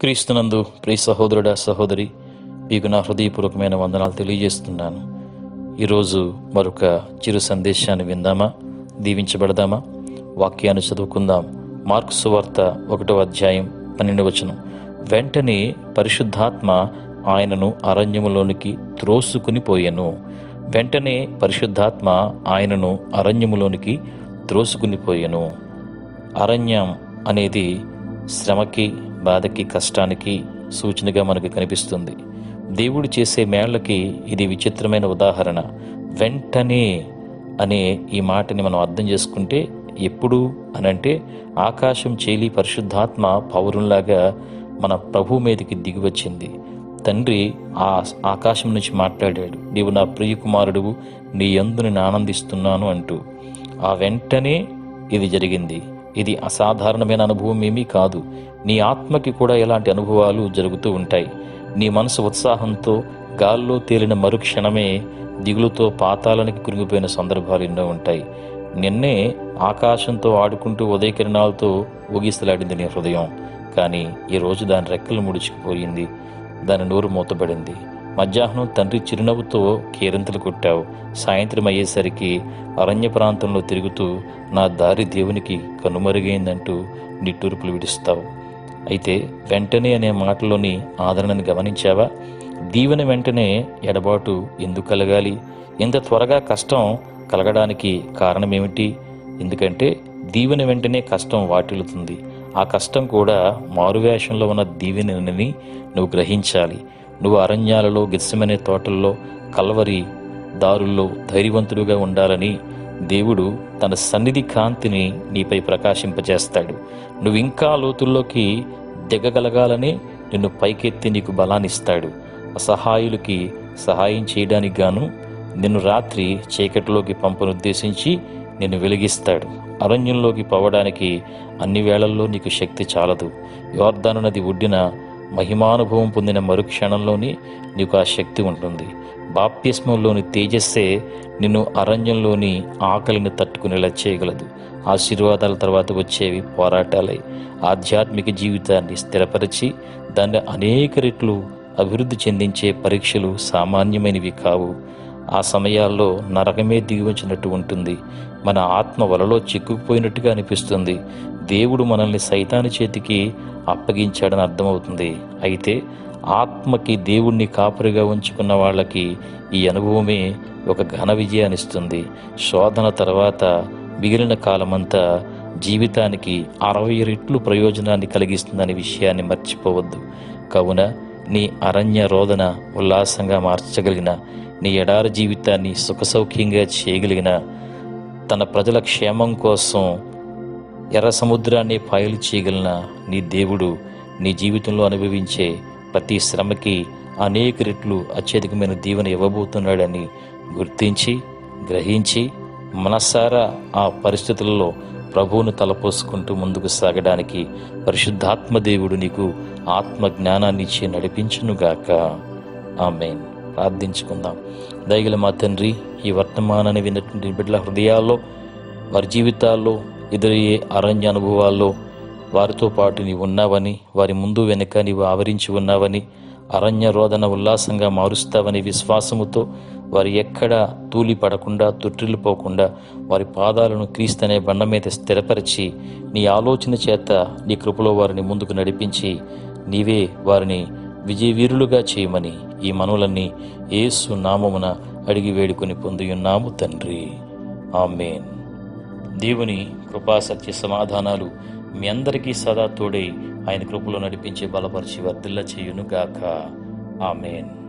క్రీస్తునందు ప్రియ సహోదరుడా సహోదరి మీకు నా హృదయపూర్వకమైన వందనాలు తెలియజేస్తున్నాను. ఈరోజు మరొక చిరు సందేశాన్ని విందామా? దీవించబడదామా? వాక్యాన్ని చదువుకుందాం. మార్క్స్ సువార్త ఒకటో అధ్యాయం పన్నెండు వచనం. వెంటనే పరిశుద్ధాత్మ ఆయనను అరణ్యములోనికి త్రోసుకుని పోయెను. వెంటనే పరిశుద్ధాత్మ ఆయనను అరణ్యములోనికి త్రోసుకుని పోయెను. అరణ్యం అనేది శ్రమకి బాధకి కష్టానికి సూచనగా మనకు కనిపిస్తుంది. దేవుడు చేసే మేళ్ళకి ఇది విచిత్రమైన ఉదాహరణ. వెంటనే అనే ఈ మాటని మనం అర్థం చేసుకుంటే ఎప్పుడు అనంటే ఆకాశం చేలి పరిశుద్ధాత్మ పౌరులాగా మన ప్రభు మీదకి దిగివచ్చింది. తండ్రి ఆ ఆకాశం నుంచి మాట్లాడాడు నీవు నా ప్రియకుమారుడు నీ యందు నేను ఆనందిస్తున్నాను అంటూ. ఆ వెంటనే ఇది జరిగింది. ఇది అసాధారణమైన అనుభవం ఏమీ కాదు. నీ ఆత్మకి కూడా ఇలాంటి అనుభవాలు జరుగుతూ ఉంటాయి. నీ మనసు ఉత్సాహంతో గాల్లో తేలిన మరుక్షణమే దిగులుతో పాతాలనికి కురిగిపోయిన సందర్భాలు ఎన్నో ఉంటాయి. నిన్నే ఆకాశంతో ఆడుకుంటూ ఉదయకిరణాలతో ఊగిసలాడింది నీ హృదయం. కానీ ఈరోజు దాని రెక్కలు ముడుచుకుపోయింది. దాని నోరు మూతబడింది. మధ్యాహ్నం తండ్రి చిరునవ్వుతో కేరింతలు కొట్టావు. సాయంత్రం అయ్యేసరికి అరణ్య ప్రాంతంలో తిరుగుతూ నా దారి దేవునికి కనుమరుగైందంటూ నిట్టూర్పులు విడుస్తావు. అయితే వెంటనే అనే మాటలోని ఆదరణను గమనించావా? దీవెన వెంటనే ఎడబాటు ఎందుకు కలగాలి? ఇంత త్వరగా కష్టం కలగడానికి కారణమేమిటి? ఎందుకంటే దీవెన వెంటనే కష్టం వాటిల్లుతుంది. ఆ కష్టం కూడా మారువేషంలో ఉన్న దీవెనని నువ్వు గ్రహించాలి. నువ్వు అరణ్యాలలో గెస్సమనే తోటల్లో కల్వరి దారుల్లో ధైర్యవంతుడుగా ఉండాలని దేవుడు తన సన్నిధి కాంతిని నీపై ప్రకాశింపజేస్తాడు. నువ్వు ఇంకా లోతుల్లోకి దిగగలగాలని నిన్ను పైకెత్తి నీకు బలాన్నిస్తాడు. అసహాయులకి సహాయం చేయడానికి గాను నిన్ను రాత్రి చీకటిలోకి పంపనుద్దేశించి నిన్ను వెలిగిస్తాడు. అరణ్యంలోకి పోవడానికి అన్ని వేళల్లో నీకు శక్తి చాలదు. యోర్ధాను నది ఒడ్డిన మహిమానుభవం పొందిన మరుక్షణంలోనే నీకు ఆ శక్తి ఉంటుంది. బాప్యస్మంలోని తేజస్సే నిన్ను అరణ్యంలోని ఆకలిని తట్టుకునేలా చేయగలదు. ఆశీర్వాదాల తర్వాత వచ్చేవి పోరాటాలై. ఆధ్యాత్మిక జీవితాన్ని స్థిరపరిచి దాన్ని అనేక రెట్లు అభివృద్ధి చెందించే పరీక్షలు సామాన్యమైనవి కావు. ఆ సమయాల్లో నరకమే దిగివచ్చినట్టు ఉంటుంది. మన ఆత్మ వలలో చిక్కుకుపోయినట్టుగా అనిపిస్తుంది. దేవుడు మనల్ని సైతాని చేతికి అప్పగించాడని అర్థమవుతుంది. అయితే ఆత్మకి దేవుణ్ణి కాపరిగా ఉంచుకున్న వాళ్ళకి ఈ అనుభవమే ఒక ఘన విజయాన్నిస్తుంది. శోధన తర్వాత మిగిలిన కాలమంతా జీవితానికి అరవై రెట్లు ప్రయోజనాన్ని కలిగిస్తుందనే విషయాన్ని మర్చిపోవద్దు. కావున నీ అరణ్య రోదన ఉల్లాసంగా మార్చగలిగిన నీ ఎడారి జీవితాన్ని సుఖసౌఖ్యంగా చేయగలిగిన తన ప్రజల క్షేమం కోసం ఎర్ర సముద్రాన్ని పాయలు చేయగలిగిన నీ దేవుడు నీ జీవితంలో అనుభవించే ప్రతి శ్రమకి అనేక రెట్లు అత్యధికమైన దీవెన ఇవ్వబోతున్నాడని గుర్తించి గ్రహించి మనసారా ఆ పరిస్థితులలో ప్రభువును తలపోసుకుంటూ ముందుకు సాగడానికి పరిశుద్ధాత్మ దేవుడు నీకు ఆత్మ జ్ఞానాన్ని ఇచ్చి నడిపించునుగాక. ఆమెన్. ప్రార్థించుకుందాం. దయగల మా తండ్రి ఈ వర్తమానాన్ని విన్నటువంటి బిడ్డల హృదయాల్లో వారి జీవితాల్లో ఎదురయ్యే అరణ్య అనుభవాల్లో వారితో పాటు నీవు ఉన్నావని వారి ముందు వెనుక నీవు ఆవరించి ఉన్నావని అరణ్య రోదన ఉల్లాసంగా మారుస్తావని విశ్వాసముతో వారు ఎక్కడ తూలి పడకుండా తొట్టిల్లిపోకుండా వారి పాదాలను క్రీస్తనే బండ మీద స్థిరపరిచి నీ ఆలోచన చేత నీ కృపలో వారిని ముందుకు నడిపించి నీవే వారిని విజయవీరులుగా చేయమని ఈ మనవులన్నీ ఏసు నామమున అడిగి వేడుకొని పొందియున్నాము తండ్రి. ఆమెన్. దేవుని కృపా సత్య సమాధానాలు మీ అందరికీ సదా తోడై ఆయన కృపలో నడిపించే బలపరిచి వర్ధిల్ల చేయునుగాక ఆమెన్.